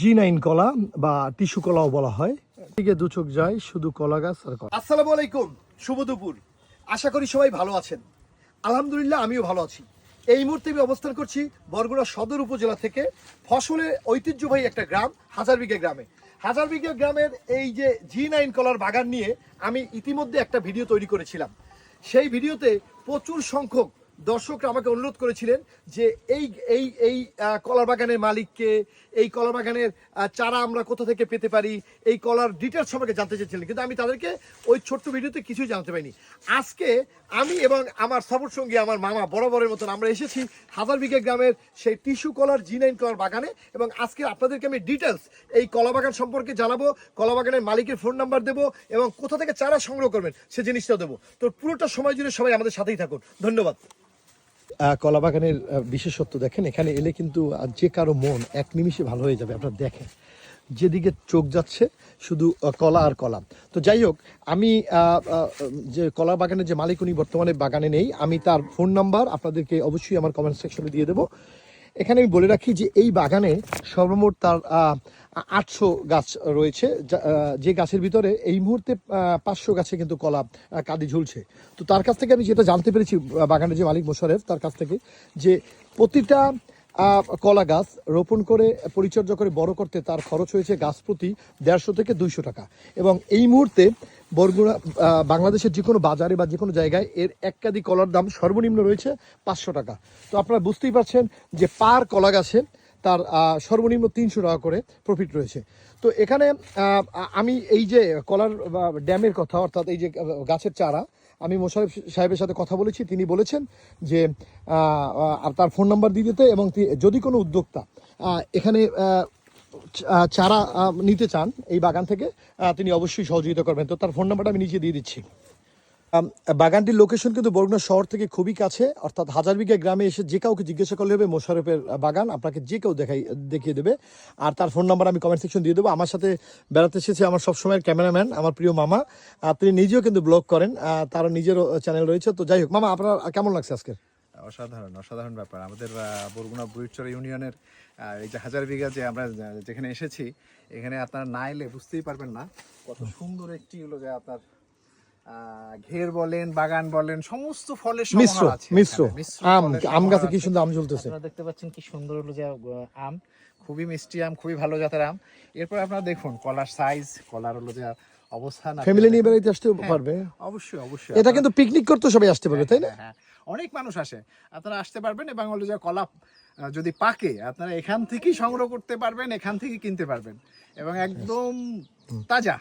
G nine কলা বা tissue কলাও বলা হয়। দিকে দু চোখ যায়, শুধু কলা গাছ আর কলা। আসসালামু আলাইকুম, শুভ দুপুর। আশা করি সবাই ভালো আছেন। আলহামদুলিল্লাহ, আমিও ভালো আছি। এই মুহূর্তে আমি অবস্থান করছি বরগুনা সদর উপজেলা থেকে ফসলের ঐতিহ্যবাহী একটা গ্রাম হাজারবিঘা গ্রামে। হাজারবিঘা গ্রামের এই যে জি নাইন কলার বাগান নিয়ে আমি ইতিমধ্যে একটা ভিডিও তৈরি করেছিলাম। সেই ভিডিওতে প্রচুর সংখ্যক দর্শকরা আমাকে অনুরোধ করেছিলেন যে এই এই এই কলার বাগানের মালিককে, এই কলার বাগানের চারা আমরা কোথা থেকে পেতে পারি, এই কলার ডিটেলস সম্পর্কে জানতে চেয়েছিলেন। কিন্তু আমি তাদেরকে ওই ছোট্ট ভিডিওতে কিছুই জানতে পারিনি। আজকে আমি এবং আমার সফর সঙ্গী আমার মামা বরাবরের মতন আমরা এসেছি হাজার বিঘে গ্রামের সেই টিস্যু কলার জি নাইন কলার বাগানে এবং আজকে আপনাদেরকে আমি ডিটেলস এই কলা বাগান সম্পর্কে জানাব, কলা বাগানের মালিকের ফোন নাম্বার দেবো এবং কোথা থেকে চারা সংগ্রহ করবেন সে জিনিসটা দেবো। তো পুরোটা সময় জুড়ে সবাই আমাদের সাথেই থাকুন। ধন্যবাদ। কলা বাগানের বিশেষত্ব দেখেন, এখানে এলে কিন্তু যে কারও মন এক নিমিষে ভালো হয়ে যাবে। আপনারা দেখেন, যেদিকে চোখ যাচ্ছে শুধু কলা আর কলা তো যাই হোক, আমি যে কলা বাগানের যে মালিক, উনি বর্তমানে বাগানে নেই। আমি তার ফোন নাম্বার আপনাদেরকে অবশ্যই আমার কমেন্ট সেকশনে দিয়ে দেবো। এখানে আমি বলে রাখি যে এই বাগানে সর্বমোট তার আটশো গাছ রয়েছে, যা- গাছের ভিতরে এই মুহূর্তে পাঁচশো গাছে কিন্তু কলা কাঁদি ঝুলছে। তো তার কাছ থেকে আমি যেটা জানতে পেরেছি বাগানের যে মালিক মোশারেফ তার কাছ থেকে যে প্রতিটা কলা গাছ রোপণ করে পরিচর্যা করে বড় করতে তার খরচ হয়েছে গাছ প্রতি দেড়শো থেকে দুইশো টাকা। এবং এই মুহূর্তে বরগুনা আহ, বাংলাদেশের যে কোনো বাজারে বা যে কোনো জায়গায় এর এক কাদি কলার দাম সর্বনিম্ন রয়েছে পাঁচশো টাকা। তো আপনারা বুঝতেই পারছেন যে পার কলা গাছে তার সর্বনিম্ন তিনশো টাকা করে প্রফিট রয়েছে। তো এখানে আমি এই যে কলার ড্যামের কথা অর্থাৎ এই যে গাছের চারা আমি মোশারফ সাহেবের সাথে কথা বলেছি, তিনি বলেছেন যে তার ফোন নাম্বার দিয়ে দিতে এবং যদি কোনো উদ্যোক্তা এখানে চারা নিতে চান এই বাগান থেকে তিনি অবশ্যই সহযোগিতা করবেন। তো তার ফোন নাম্বারটা আমি নিচে দিয়ে দিচ্ছি। বাগানটির লোকেশন কিন্তু বরগুনা শহর থেকে খুবই কাছে, অর্থাৎ হাজার বিঘা গ্রামে এসে যে কাউকে জিজ্ঞাসা করলে হবে মোশারফের বাগান, আপনাকে যে কেউ দেখাই, দেখিয়ে দেবে। আর তার ফোন নাম্বার আমি কমেন্ট সেকশন দিয়ে দেবো। আমার সাথে বেড়াতে এসেছে আমার সবসময়ের ক্যামেরাম্যান আমার প্রিয় মামা। তিনি নিজেও কিন্তু ব্লগ করেন তার নিজেরও চ্যানেল রয়েছে। তো যাই হোক, মামা, আপনার কেমন লাগছে আজকে অসাধারণ অসাধারণ ব্যাপার। আমাদের বরগুনা বুড়িচর ইউনিয়নের এই যে হাজার বিঘা যে আমরা যেখানে এসেছি, এখানে আপনার না এলে বুঝতেই পারবেন না কত সুন্দর একটি হলো যে আপনার ঘের বলেন বাগান বলেন সমস্ত ফলের মিশ্র সমাহার আছে মিশ্র। আম আম গাছে কি সুন্দর আম ঝুলতেছে। আপনারা দেখতে পাচ্ছেন কি সুন্দর হলো যে আম। খুবই মিষ্টি আম খুবই ভালো জাতের আম। এরপর আপনারা দেখুন কলার সাইজ কলার হলো যে অবস্থান ফ্যামিলি নিয়ে। বেড়াইতে আসতে পারবে। অবশ্যই অবশ্যই। এটা কিন্তু পিকনিক করতে সবাই আসতে পারবে তাই না? হ্যাঁ, হ্যাঁ। অনেক মানুষ আসে। আপনারা আসতে পারবেন এবং হলো যে কলা যদি পাকে আপনারা এখান থেকেই সংগ্রহ করতে পারবেন এখান থেকে কিনতে পারবেন। এবং একদম তাজা।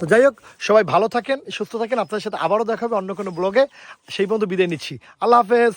তো যাই হোক সবাই ভালো থাকেন সুস্থ থাকেন। আপনাদের সাথে আবারও দেখা হবে অন্য কোনো ব্লগে। সেই পর্যন্ত বিদায় নিচ্ছি। আল্লাহ হাফেজ।